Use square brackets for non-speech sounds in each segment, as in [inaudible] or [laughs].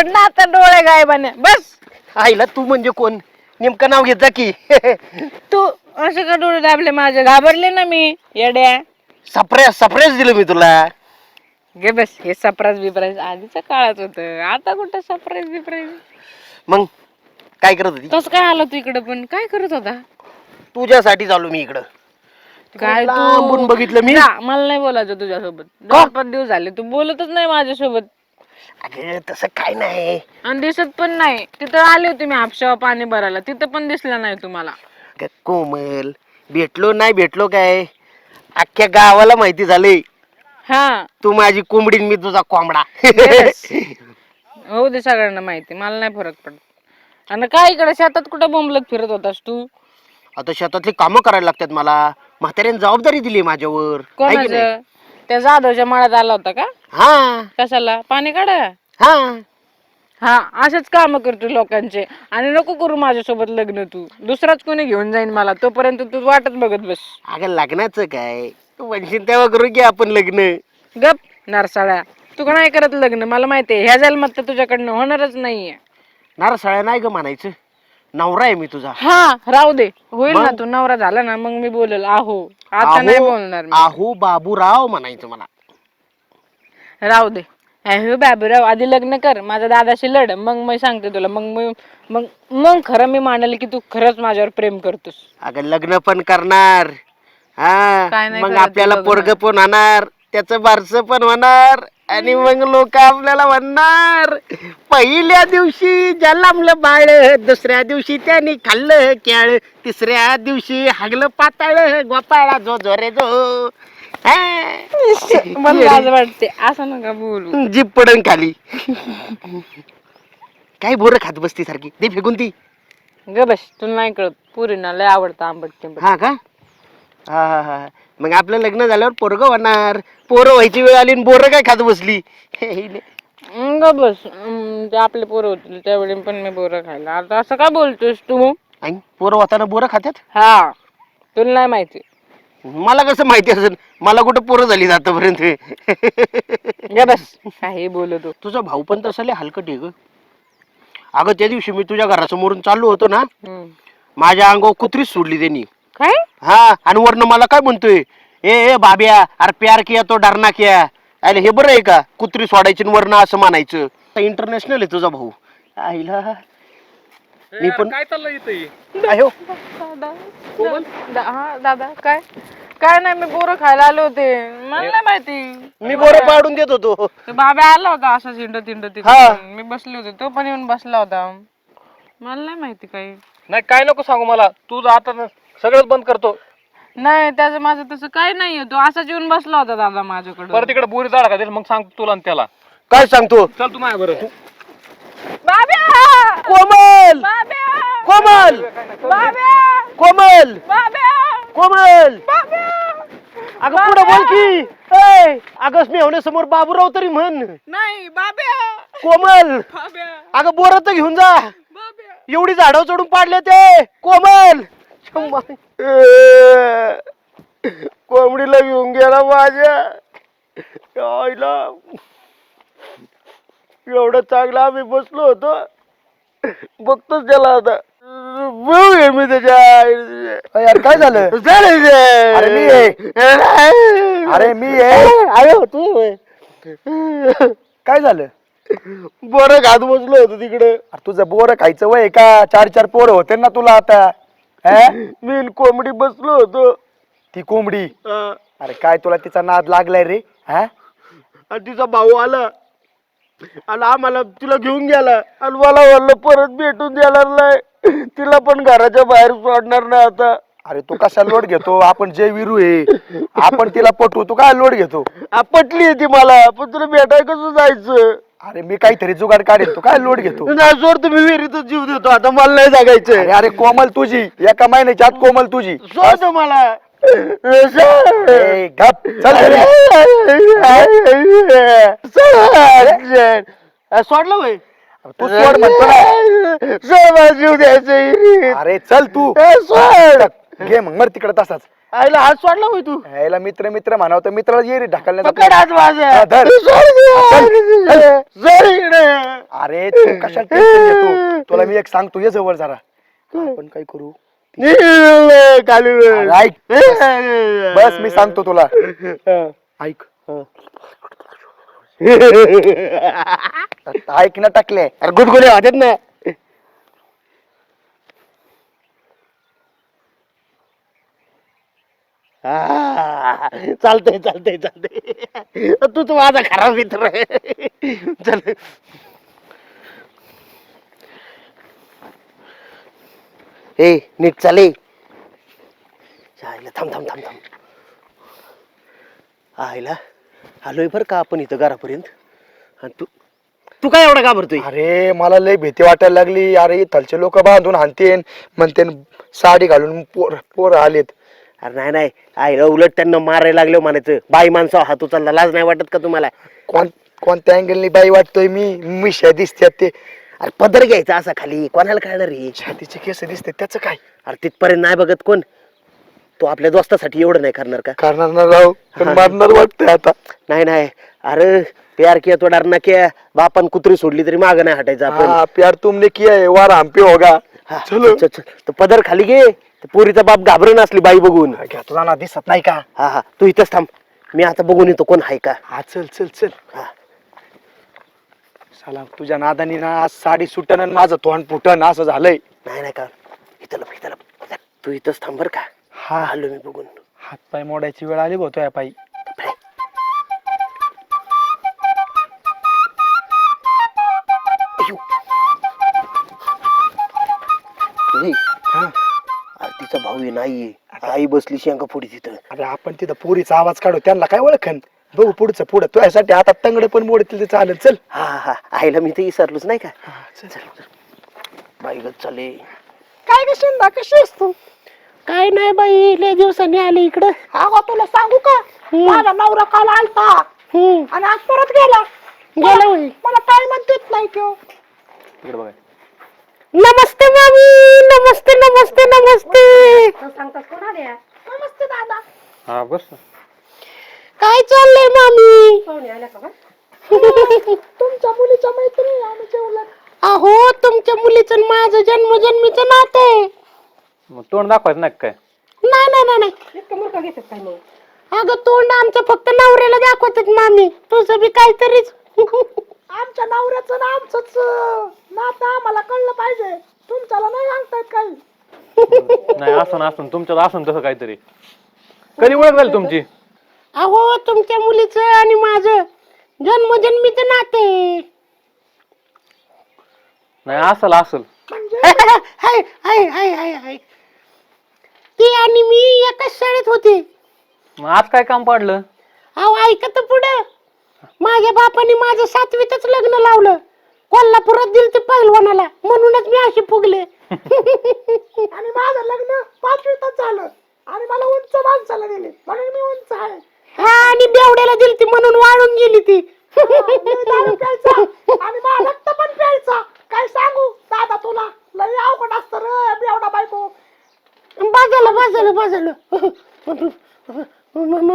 सोड ना आता डोळे गायबाने. बस. आईला तू म्हणजे कोण? नेमकं नाव घेत जा की. [laughs] तू असे का डोळे दाबले माझे? घाबरले ना मी येड्या. सप्रेस सप्रेस दिलं मी तुला. गे बस हे सरप्राईज बिप्राईज आधीच्या काळात होत. आता कुठं सरप्राईज बिप्राईज मग काय करत होती? कसं काय आलं तू इकडं पण? काय करत होता? तुझ्यासाठी चालू मी इकडं. काय तू? लांबून बघितलं मी. मला नाही बोलायचं तुझ्यासोबत. दोन पाच दिवस झाले तू बोलतच नाही माझ्यासोबत. अगं तसं काय नाही. आणि दिसत पण नाही. तिथं आले होते मी हापशावर पाणी भरायला. तिथं पण दिसलं नाही तुम्हाला. अगं, कोमल भेटलो नाही भेटलो काय? अख्ख्या गावाला माहिती झाले हा. तू माझी कोंबडी आणि मी तुझा कोंबडा. Yes. हो दे सगळ्यांना माहिती. मला नाही फरक पडत. आणि काय इकडे? शेतात कुठं बोंबलत फिरत होतास तू? आता शेतातली कामं करायला लागतात मला. म्हाताऱ्याने जबाबदारी दिली माझ्यावर. आहे की नाही? कोणाचं त्या जाधवच्या मळ्यात आला होता का? हा. कशाला? पाणी काढा. हा. हा असेच काम करतो लोकांचे. आणि नको करू माझ्यासोबत लग्न तू. दुसराच कोणी घेऊन जाईन मला. तोपर्यंत तू वाटत बघत बस. अगं लग्नाचं काय? तू म्हणशील तेव्हा करू की आपण लग्न. गप नरसाळ्या. तू का नाही करत लग्न? मला माहितीये ह्या जन्मात तर तुझ्याकडनं होणारच नाहीये. नारसाळ्या नाही ग म्हणायचं. नवरा आहे मी तुझा. हा राहू दे. होईल ना मग? तू. नवरा झाला ना मग मी बोलेल आहो. आता नाही आहो बोलणार मी. आहो बाबूराव म्हणायचं मला. राहू दे. अहो बाबूराव आधी लग्न कर. माझ्या दादाशी लढ. मग मी सांगते तुला. मग मी मग मग खरं मी मानेल की तू खरंच माझ्यावर प्रेम करतोस. अगं लग्न पण करणार. काय हा नाही मग करत आपल्याला लग्न? पोरग पण होणार. त्याचं बारस पण होणार. आणि मग लोक आपल्याला म्हणणार पहिल्या दिवशी जन्मलं बाळ दुसऱ्या दिवशी त्याने खाल्लं केळ तिसऱ्या दिवशी हागलं पाताळ गोपाळा जो जो रे जो. [laughs] मला लाज वाटते असं नका बोलू. जीप पडन खाली. काय बोर खात बसती सारखी? दे फेकून ती. ग बस तुला नाही कळत पुरीना लय आवडतं आंबट टिंबट हा का? हा हा हा. मग आपलं लग्न झाल्यावर पोरग होणार. पोरं व्हायची वेळ आली बोर काय खात बसली? ग बस. अं, ते आपले पोरं होतील त्यावेळी पण मी बोरं खायला. आता असं का बोलतोस तू? आई, पोरं होताना बोरं खात्यात? हा. तुला नाही माहिती. मला कसं माहिती असेल? मला कुठं पोरं झाली आतापर्यंत? बस काही बोलतो तुझा भाऊ पण तसा लय हलकट आहे ग. अगं त्या दिवशी मी तुझ्या घरासमोरून चाललो होतो ना. माझ्या अंगावर कुत्रीच सोडली त्यांनी. काय? हा आणि वरनं मला काय म्हणतोय? ए ए बाब्या अरे प्यार किया तो डरना किया. अरे हे बरं आहे का? कुत्री सोडायची आणि वरनं असं म्हणायचं. इंटरनॅशनल आहे तुझा भाऊ. आईला. मी पण काय चाललंय इथे? दादा दा- हा दादा काय? काय नाही मी बोरं खायला आले होते. मला नाही माहिती. मी बोरं पाडून देत होतो. ते बाबा आला होता असा हिंड तिंड हा. मी बसले होते तो पण येऊन बसला होता. मला नाही माहिती काही. नाही काय नको सांगू मला. तू आता ना सगळंच बंद करतो. नाही त्याचं माझं तसं काही नाहीये तो असाच येऊन बसला होता दादा माझ्याकडे परत तिकडे बोरी जाळ का मग सांगतो तुला आणि त्याला. काय सांगतो? चल तू माझ्या बरं बाब्या! कोमल! कोमल. कोमल. कोमल. बाब्या. अगं पुढे बोल की. मी बाबूराव तरी म्हण. नाही बाब्या. कोमल. अगं बोर तर घेऊन जा. एवढी झाडं चढून पाडले ते. कोमल. कोंबडीला घेऊन गेला माझ्या. आईला. एवढं चांगलं आम्ही बसलो होतो. बघतोच त्याला आता मी त्याच्या यार काय झालं? झालं ते. अरे मी आहे. अरे मी आहे. अरे तू होय. काय झालं? बरं खात बसलो होतो तिकडे. अरे तुझं बोर खायचं वय का? चार चार पोरं होते ना तुला आता? हे? मी आणि कोंबडी बसलो होतो. ती कोंबडी? अरे काय तुला तिचा नाद लागलाय रे? हा? आणि तिचा भाऊ आला. आणि आम्हाला तिला घेऊन गेला. आणि मला म्हणलं परत भेटून देणार नाही. तिला पण घराच्या बाहेर सोडणार नाही आता. अरे तू कशा लोट घेतो? आपण जे विरू आहे आपण तिला पटवू तू काय लोट घेतो? आ, पटली आहे ती मला. पण तुला भेटाय कसं जायचं? अरे मी काहीतरी जुगाड काढेल तू काय लोट घेतो? सोड तुम्ही विहिरीतच जीव देतो. आता मला नाही जगायचं अरे अरे कोमल तुझी. एका महिन्याच्या आत कोमल तुझी. सोड मला. ए, गप. चल घरी. सोडलं वय. तू सोड म्हणतो ना. सोड मला जीव द्यायचं. अरे चल तू. सोड. घे मग मर तिकडे तसाच. आईला हात सोडला होय तू. यायला मित्र मित्र म्हणावं तर मित्राला ये रे ढकलण्याचा पकड माझा. धर. अरे तू कशाला tension घेतो? तुला मी एक सांगतो ये जवळ जरा. आपण काय करू? ऐक बस मी सांगतो तुला. ऐक. ऐक ना टाकले. अरे गुडगुडे वाटत ना. हा, चालतंय चालतंय चालतंय. तू तू माझा खरा मित्र चल. ए नीट चाले आईला थांब थांब थांब थांब. आईला आलोय बरं का आपण इथं घरापर्यंत? आणि तू तू काय एवढा घाबरतोय? अरे मला लय भीती वाटायला लागली. अरे इथलचे लोक बांधून हाणतेन म्हणते साडी घालून पोर पोर आलेत. अरे नाही नाही. आईला उलट त्यांना मारायला लागलं म्हणायचं. बाई माणसं हात उचलला. लाज नाही वाटत का तुम्हाला? कोण कोणत्या अँगलनी बाई वाटतोय मी? मिशा दिसत्यात ते. अरे पदर घ्यायचा असा खाली. कोणाला कळणार रे? छातीचे केस दिसते त्याचं काय? अरे तिथपर्यंत नाही बघत कोण. तो आपल्या दोस्तासाठी एवढं नाही करणार का? करणार ना राव पण मारणार वाटतंय आता. नाही नाही. अरे प्यार किया तो डरना किया. बापान कुत्री सोडली तरी माग नाही हटायचं आपण. हा प्यार तुमने किया है वार हम पे होगा. हा, चलो. चल, चल. तो पदर खाली घे. ते पोरीचा बाप घाबरून असली बाई बघून. तुझा ना दिसत नाही का? हा हा. तू इथंच थांब. मी आता बघून येतो कोण आहे का. हा चल चल चल. हा. साला तुझ्या नादानी ना आज साडी सुटन आणि माझं तोंड फुटन असं झालंय. नाही नाही का इथं लप, इथं लप. तू इथंच थांब बर का. हा. आलो मी बघून. हात पाय मोडायची वेळ आली होतो या पायी. हा. अरे तिचा भाऊ नाहीये आई बसली शेंगा पुढे तिथं. अरे आपण तिथं पोरीचा आवाज काढू त्यांना काय ओळखन? बघू पुढचं पुढं. तुझ्यासाठी आता तंगड पण मोडतील ते चालेल चल. हा हा. आईला मी ते विसरलोच नाही का? हा, चल. चल चल. बाई चाले. काय ग शिंदा कशी असतो काय नाही बाई लय दिवसांनी आले इकडं. अगं तुला सांगू का? माझा नवरा काल आलता. हम्म. आणि आज परत गेला. गेला होय. मला काय म्हणतेच नाही तो इकडे बघा. नमस्ते मामी नमस्ते नमस्ते नमस्ते. नमस्ते दादा. हा बस. काय चाललंय मामी? तुमच्या मुलीच्या मैत्रिणी आम्ही जेवलं. अहो तुमच्या मुलीचं आणि माझं जन्मजन्मीचं नातं आहे. मग तोंड दाखवायचं नाही काय? नाही नाही नाही नाही. इतकं घेतात काय मग? अगं तोंड आमचं फक्त नवऱ्याला दाखवतात मामी. तुझं बी काहीतरीच. आमच्या नवऱ्याचं ना आमचंच अं, नातं आम्हाला कळलं पाहिजे. तुमच्याला नाही सांगतायत काही. नाही असं असं तुमच्यात असं तसं काहीतरी. कधी ओळख झाली तुमची? अहो तुमच्या मुलीचं आणि माझं. जन्मजन्मीचं नातं. नाही असल असल. [laughs] हाय हाय हाय हाय हाय. ती आणि मी एकाच शाळेत होते. मग आज काय काम पाडलं? अहो ऐकत पुढं. माझ्या बापाने माझं सातवीतच लग्न लावलं. कोल्हापुरात दिल ते पहिलवानाला म्हणूनच मी अशी फुगले. [laughs] आणि माझं लग्न पाचवीतच झालं. आणि मला उंच माणसाला दिले. म्हणून मी उंच आहे. हा आणि बेवड्याला दिल ती म्हणून वाळून गेली ती. आणि रक्त पण प्यायचा. काय सांगू? दादा तुला. लय अवघड असतं रे बेवडा बायको. बाजालं बाजालं बाजालं.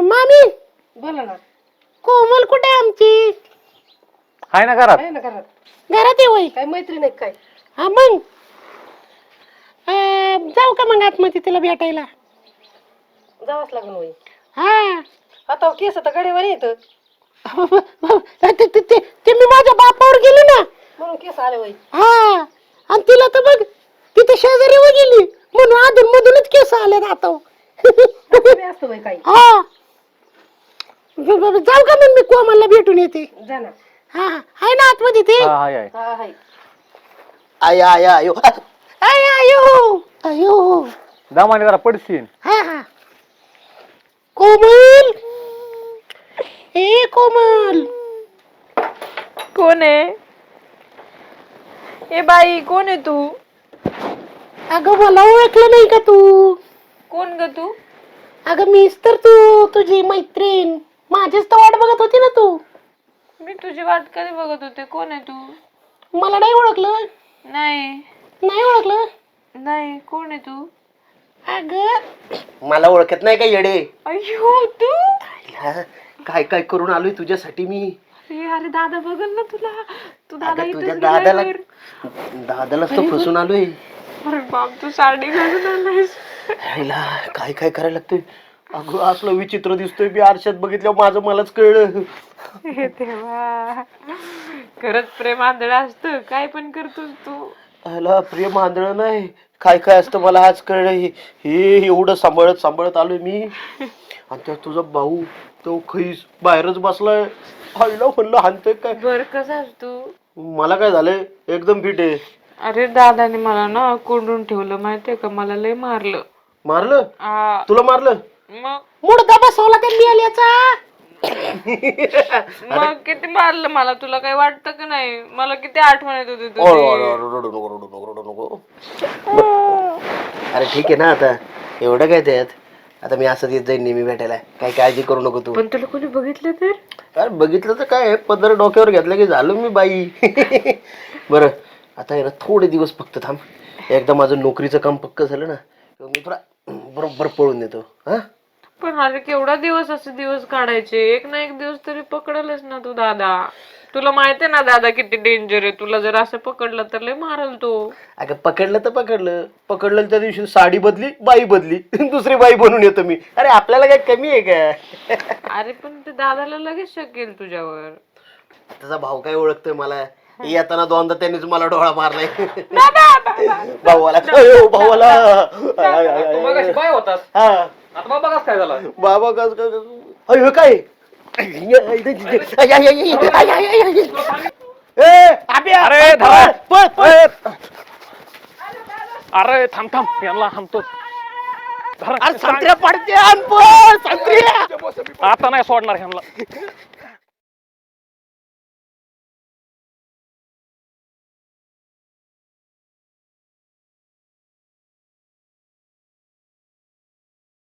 मामी? बोला ना. कोमल कुठे आहे आमची? हाय ना घरात? आहे ना घरात. घरात आहे वय काय मैत्रीण आहे काय? हा मग. अं, जाऊ का मग आतमध्ये तिला भेटायला? जावंच लागून होई हा. आता केस आता गडेवर येतं. ते- ते- ते ते मी माझ्या बापावर गेली ना. म्हणून केस आले होई हा आणि तिला तर बघ तिथे शेजारी वर गेली. म्हणून अधून मधूनच केस आले आता. असतं होय काही. हा. ब- ब- जाऊ का मग मी कोमलला भेटून येते? जा ना. हा हा. आहे ना आतमध्ये ते? हा हाय हाय हा हाय आया आया आयो आय आयो आयो दामाने जरा पडशील. हा हा. कोमल! ए कोमल. कोण आहे? ए बाई कोण आहे तू? अगं मला ओळखलं नाही का तू? कोण ग तू? अगं मीच तर तू तुझी मैत्रीण. माझीच तर वाट बघत होती ना तू. मी तुझी वाट कधी बघत होते? कोण आहे तू? मला नाही ओळखलं. नाही. नाही ओळखलं? नाही कोण आहे तू? अग. मला ओळखत नाही का येडे? अयो तू? हा, काय काय करून आलोय तुझ्यासाठी मी? अरे अरे दादा बघल ना तुला. तू दादा अगं, तुझ्या इथेच दादाला गेल्यावर. दादालाच तर फसून आलोय. अरे बाप तू साडी घालून आलायस. ह्याला काय काय करायला लागतंय? अगं असलं विचित्र दिसतोय मी आरशात बघितल्यावर माझं मलाच कळलं. हे देवा. खरंच प्रेम आंधळ असतं. काय पण करतोस तू. ह्याला प्रेम आंधळ नाही. काय काय असतं मला आज कळलं. हे हे एवढं सांभाळत सांभाळत आलोय मी. आणि तुझा भाऊ. तो खैस बाहेरच बसलाय. आईला म्हणलं हाणतोय काय? बर कसास तू? मला काय झालंय? एकदम फिट आहे. अरे दादाने मला ना कोंडून ठेवलं माहितीये का? मला लय मारलं. मारलं? आ, तुला मारलं? मग? मुडदा बसवला त्यांनी आल्याचा [laughs] मग किती मारलं मला? तुला काही वाटतं का नाही? मला किती आठवण येत होती ओ, तुझी ओ, ओ, रडू नको रडू नको रडू नको अरे ठीक आहे ना आता. एवढं काय त्यात? आता मी असंच येत जाईन नेहमी भेटायला. काही काळजी करू नको तू. पण तुला कोणी बघितलं तर? अरे बघितलं तर काय पदर डोक्यावर घेतलं की झालं मी बाई. [laughs] बरं आता आहे ना थोडे दिवस फक्त थांब. एकदा माझं नोकरीचं काम पक्क झालं ना मी तुला बरोबर पळून देतो. हा? पण अरे केवढा दिवस असे दिवस काढायचे? एक ना एक दिवस तरी पकडलच ना तू दादा. तुला माहितीये ना दादा किती डेंजर आहे. तुला जर असं पकडलं तर लय मारल तो. अगं पकडलं तर पकडलं. पकडलं त्या दिवशी साडी बदली बाई बदली. [laughs] दुसरी बाई बनून येतो मी. अरे आपल्याला काय कमी आहे का? [laughs] अरे पण ते दादाला लगेच शकेल तुझ्यावर. त्याचा भाऊ काय ओळखतोय मला? येताना दोनदा त्यांनीच मला डोळा मारलाय. [laughs] भावाला अयो, भावाला आय, आय, काय होतास. हा. आता बाबा कसं काय झालं? बाबा कस काय अयो काय? अरे, धरा. पळ. अरे थांब थांब यांना थांबतो अरे संत्र्या पडते आता नाही सोडणार ह्यांना